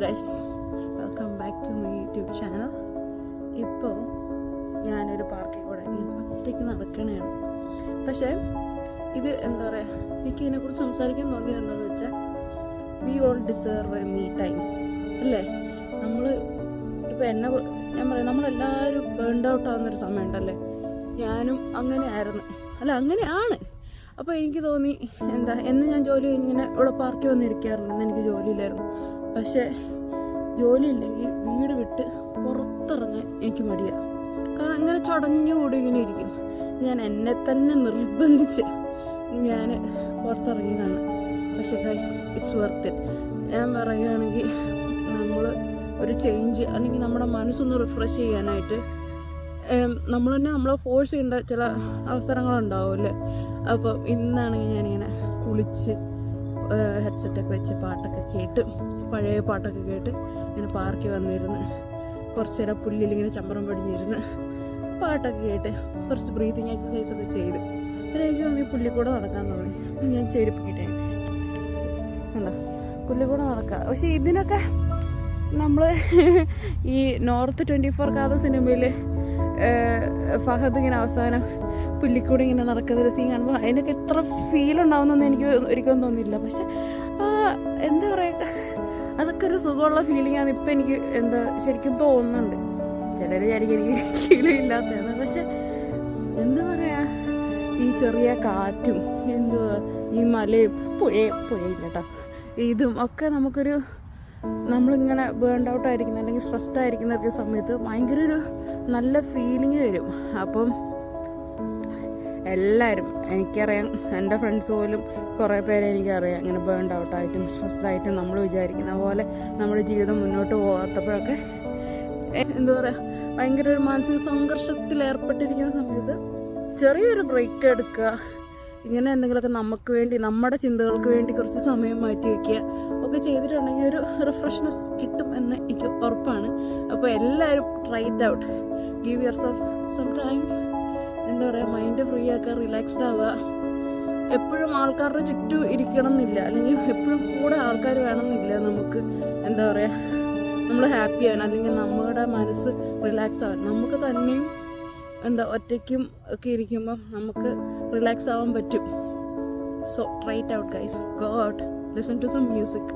Guys welcome back to my YouTube channel ഇപ്പോൾ ഞാനൊരു പാർക്കിൽ കൂടെ ഇങ്ങനെ ഒറ്റയ്ക്ക് നടക്കണതാണ് പക്ഷേ ഇത് എന്താ പറയുക എനിക്ക് ഇതിനെക്കുറിച്ച് സംസാരിക്കാൻ തോന്നിയത് എന്താണെന്ന് വെച്ചാൽ we all deserve a me time അല്ലേ? നമ്മൾ ഇപ്പോൾ എന്നെ ഞാൻ പറയാം നമ്മളെല്ലാവരും ബേൺഡ് ഔട്ട് ആവുന്നൊരു സമയമുണ്ടല്ലേ? ഞാനും അങ്ങനെ ആയിരുന്നു അല്ല അങ്ങനെയാണ്. അപ്പോൾ എനിക്ക് തോന്നി എന്താ എന്ന് ഞാൻ ജോലി കഴിഞ്ഞ് ഇങ്ങനെ ഇവിടെ പാർക്കിൽ വന്നിരിക്കാറുണ്ട് എന്ന് എനിക്ക് ജോലിയില്ലായിരുന്നു പക്ഷേ ജോലിയില്ലെങ്കിൽ വീട് വിട്ട് പുറത്തിറങ്ങാൻ എനിക്ക് മടിയാണ് കാരണം അങ്ങനെ ചടഞ്ഞുകൂടി ഇങ്ങനെ ഇരിക്കും. ഞാൻ എന്നെ തന്നെ നിർബന്ധിച്ച് ഞാൻ പുറത്തിറങ്ങിയതാണ്. പക്ഷേ ഗൈസ് ഇറ്റ്സ് വർത്ത് ഞാൻ പറയുകയാണെങ്കിൽ നമ്മൾ ഒരു ചേഞ്ച് അല്ലെങ്കിൽ നമ്മുടെ മനസ്സൊന്ന് റിഫ്രഷ് ചെയ്യാനായിട്ട് നമ്മൾ തന്നെ നമ്മളെ ഫോഴ്സ് ചെയ്യേണ്ട ചില അവസരങ്ങളുണ്ടാവുമല്ലേ അപ്പം ഇന്നാണെങ്കിൽ ഞാനിങ്ങനെ കുളിച്ച് ഹെഡ്സെറ്റൊക്കെ വെച്ച് പാട്ടൊക്കെ കേട്ട് പഴയ പാട്ടൊക്കെ കേട്ട് ഇങ്ങനെ പാർക്കിൽ വന്നിരുന്ന് കുറച്ച് നേരം പുല്ലിൽ ഇങ്ങനെ ചമ്പരം പടിഞ്ഞിരുന്ന് പാട്ടൊക്കെ കേട്ട് കുറച്ച് ബ്രീതിങ് എക്സസൈസ് ഒക്കെ ചെയ്ത്. പിന്നെ എനിക്ക് തോന്നി പുല്ലിക്കൂടെ നടക്കാൻ തോന്നി. അപ്പം ഞാൻ ചെരുപ്പ് കിട്ടേ ഉണ്ടോ പുല്ലിക്കൂടെ നടക്കുക പക്ഷേ ഇതിനൊക്കെ നമ്മൾ ഈ നോർത്ത് ട്വന്റി ഫോർ കാത സിനിമയിൽ ഫഹദ് ഇങ്ങനെ അവസാനം പുല്ലിക്കൂടെ ഇങ്ങനെ നടക്കുന്ന ഒരു സീൻ കാണുമ്പോൾ അതിനൊക്കെ എത്ര ഫീൽ ഉണ്ടാവുന്നൊന്നും എനിക്ക് ഒരിക്കലും തോന്നിയില്ല. പക്ഷെ എന്താ പറയുക അതൊക്കെ ഒരു സുഖമുള്ള ഫീലിംഗ് ആണ് ഇപ്പം എനിക്ക് എന്താ ശരിക്കും തോന്നുന്നുണ്ട്. ചിലർ വിചാരിക്കും എനിക്ക് ഫീലിംഗ് ഇല്ലാത്തതാണ് പക്ഷെ എന്താ പറയുക ഈ ചെറിയ കാറ്റും എന്തുവാ ഈ മലയും പുഴയും പുഴയില്ല കേട്ടോ ഇതും ഒക്കെ നമുക്കൊരു നമ്മളിങ്ങനെ ബേൺഡ് ഔട്ട് ആയിരിക്കുന്ന അല്ലെങ്കിൽ സ്ട്രെസ്ഡ് ആയിരിക്കുന്ന ഒരു സമയത്ത് ഭയങ്കര ഒരു നല്ല ഫീലിംഗ് വരും. അപ്പം എല്ലാവരും എനിക്കറിയാം എന്റെ ഫ്രണ്ട്സ് പോലും കുറേ പേരെ എനിക്കറിയാം ഇങ്ങനെ ബേൺഡ് ഔട്ടായിട്ടും സ്ട്രെസ്ഡ് ആയിട്ടും നമ്മൾ വിചാരിക്കുന്ന പോലെ നമ്മുടെ ജീവിതം മുന്നോട്ട് പോകാത്തപ്പോഴൊക്കെ എന്താ പറയുക ഭയങ്കര ഒരു മാനസിക സംഘർഷത്തിൽ ഏർപ്പെട്ടിരിക്കുന്ന സമയത്ത് ചെറിയൊരു ബ്രേക്ക് എടുക്കുക. ഇങ്ങനെ എന്തെങ്കിലുമൊക്കെ നമുക്ക് വേണ്ടി നമ്മുടെ ചിന്തകൾക്ക് വേണ്ടി കുറച്ച് സമയം മാറ്റി വയ്ക്കുക. ഒക്കെ ചെയ്തിട്ടുണ്ടെങ്കിൽ ഒരു റിഫ്രഷ്നെസ് കിട്ടും എന്ന് എനിക്ക് ഉറപ്പാണ്. അപ്പോൾ എല്ലാവരും try it out give yourself some time എന്താ പറയുക മൈൻഡ് ഫ്രീ ആക്കുക റിലാക്സ്ഡ് ആവുക. എപ്പോഴും ആൾക്കാരുടെ ചുറ്റും ഇരിക്കണം എന്നില്ല അല്ലെങ്കിൽ എപ്പോഴും കൂടെ ആൾക്കാർ വേണമെന്നില്ല നമുക്ക്. എന്താ പറയുക നമ്മൾ ഹാപ്പിയാണ് അല്ലെങ്കിൽ നമ്മുടെ മനസ്സ് റിലാക്സ് ആവാൻ നമുക്ക് തന്നെയും എന്താ ഒറ്റയ്ക്കും ഒക്കെ ഇരിക്കുമ്പം നമുക്ക് റിലാക്സ് ആവാൻ പറ്റും. So try it out guys go out listen to some music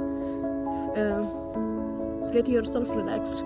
get yourself relaxed